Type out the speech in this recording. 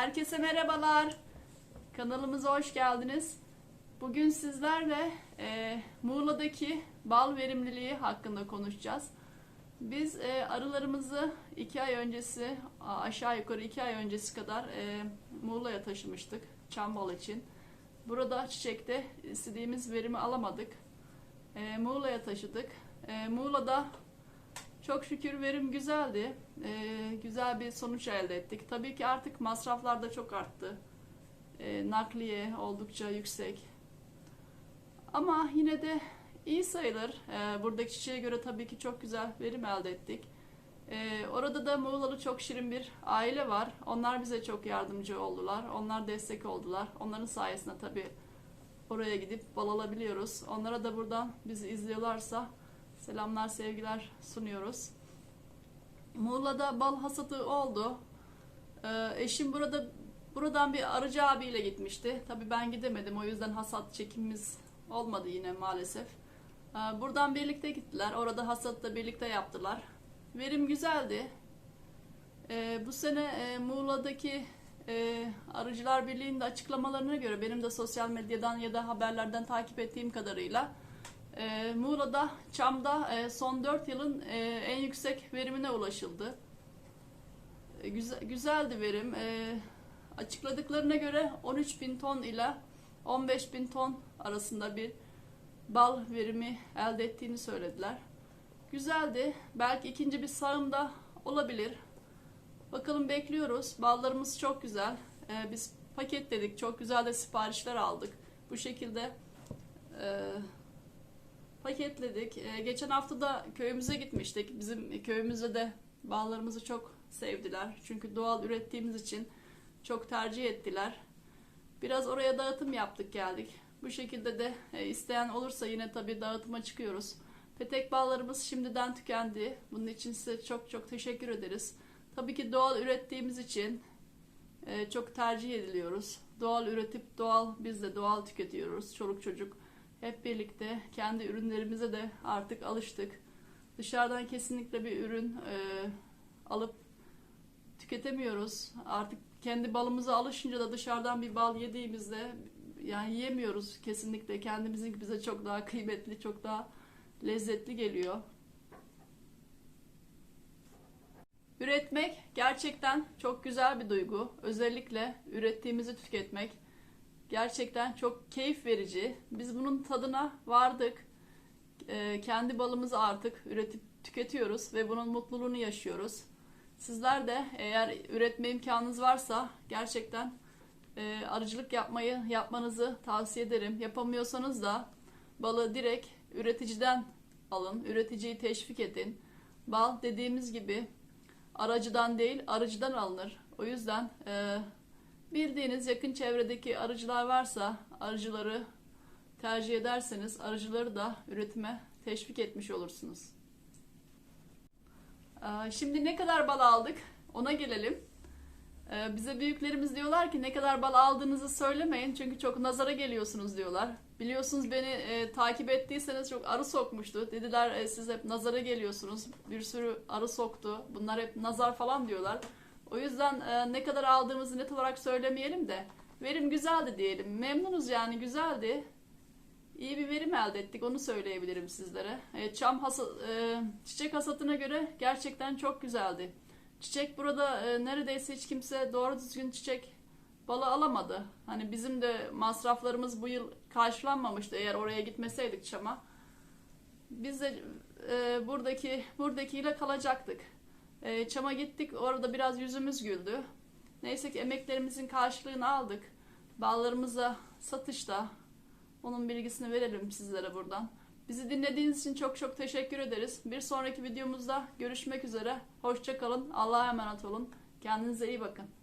Herkese merhabalar. Kanalımıza hoş geldiniz. Bugün sizlerle e, Muğla'daki bal verimliliği hakkında konuşacağız. Biz e, arılarımızı iki ay öncesi, aşağı yukarı iki ay öncesi kadar e, Muğla'ya taşımıştık çam bal için. Burada çiçekte istediğimiz verimi alamadık. E, Muğla'ya taşıdık. E, Muğla'da çok şükür verim güzeldi. Ee, güzel bir sonuç elde ettik. Tabii ki artık masraflar da çok arttı. Ee, nakliye oldukça yüksek. Ama yine de iyi sayılır. Ee, buradaki çiçeğe göre tabii ki çok güzel verim elde ettik. Ee, orada da Muğlalı çok şirin bir aile var. Onlar bize çok yardımcı oldular. Onlar destek oldular. Onların sayesinde tabii oraya gidip bal alabiliyoruz. Onlara da buradan bizi izliyorlarsa Selamlar, sevgiler sunuyoruz. Muğla'da bal hasadı oldu. Ee, eşim burada buradan bir arıcı abiyle gitmişti. Tabii ben gidemedim. O yüzden hasat çekimimiz olmadı yine maalesef. Ee, buradan birlikte gittiler. Orada hasatla birlikte yaptılar. Verim güzeldi. Ee, bu sene e, Muğla'daki e, Arıcılar Birliği'nin de açıklamalarına göre benim de sosyal medyadan ya da haberlerden takip ettiğim kadarıyla e, Muğla'da Çam'da e, son 4 yılın e, en yüksek verimine ulaşıldı. E, güzel, güzeldi verim. E, açıkladıklarına göre 13 bin ton ile 15 bin ton arasında bir bal verimi elde ettiğini söylediler. Güzeldi. Belki ikinci bir sağım da olabilir. Bakalım bekliyoruz. Ballarımız çok güzel. E, biz paketledik. Çok güzel de siparişler aldık. Bu şekilde e, paketledik. Ee, geçen hafta da köyümüze gitmiştik. Bizim köyümüzde de bağlarımızı çok sevdiler. Çünkü doğal ürettiğimiz için çok tercih ettiler. Biraz oraya dağıtım yaptık geldik. Bu şekilde de e, isteyen olursa yine tabii dağıtıma çıkıyoruz. Petek bağlarımız şimdiden tükendi. Bunun için size çok çok teşekkür ederiz. Tabii ki doğal ürettiğimiz için e, çok tercih ediliyoruz. Doğal üretip doğal biz de doğal tüketiyoruz. Çoluk çocuk hep birlikte kendi ürünlerimize de artık alıştık. Dışarıdan kesinlikle bir ürün e, alıp tüketemiyoruz. Artık kendi balımıza alışınca da dışarıdan bir bal yediğimizde yani yiyemiyoruz kesinlikle. Kendimizin bize çok daha kıymetli, çok daha lezzetli geliyor. Üretmek gerçekten çok güzel bir duygu. Özellikle ürettiğimizi tüketmek gerçekten çok keyif verici. Biz bunun tadına vardık. Ee, kendi balımızı artık üretip tüketiyoruz ve bunun mutluluğunu yaşıyoruz. Sizler de eğer üretme imkanınız varsa gerçekten e, arıcılık yapmayı yapmanızı tavsiye ederim. Yapamıyorsanız da balı direkt üreticiden alın. Üreticiyi teşvik edin. Bal dediğimiz gibi aracıdan değil arıcıdan alınır. O yüzden e, Bildiğiniz yakın çevredeki arıcılar varsa arıcıları tercih ederseniz arıcıları da üretime teşvik etmiş olursunuz. Ee, Şimdi ne kadar bal aldık ona gelelim. Ee, Bize büyüklerimiz diyorlar ki ne kadar bal aldığınızı söylemeyin çünkü çok nazara geliyorsunuz diyorlar. Biliyorsunuz beni e, takip ettiyseniz çok arı sokmuştu. Dediler e, siz hep nazara geliyorsunuz. Bir sürü arı soktu. Bunlar hep nazar falan diyorlar. O yüzden e, ne kadar aldığımızı net olarak söylemeyelim de verim güzeldi diyelim. Memnunuz yani güzeldi. İyi bir verim elde ettik onu söyleyebilirim sizlere. E, çam hasa, e, çiçek hasatına göre gerçekten çok güzeldi. Çiçek burada e, neredeyse hiç kimse doğru düzgün çiçek balı alamadı. Hani bizim de masraflarımız bu yıl karşılanmamıştı eğer oraya gitmeseydik çama. Biz de e, buradaki buradakiyle kalacaktık. E, Çam'a gittik. Orada biraz yüzümüz güldü. Neyse ki emeklerimizin karşılığını aldık. Ballarımıza satışta. Onun bilgisini verelim sizlere buradan. Bizi dinlediğiniz için çok çok teşekkür ederiz. Bir sonraki videomuzda görüşmek üzere. Hoşça kalın. Allah'a emanet olun. Kendinize iyi bakın.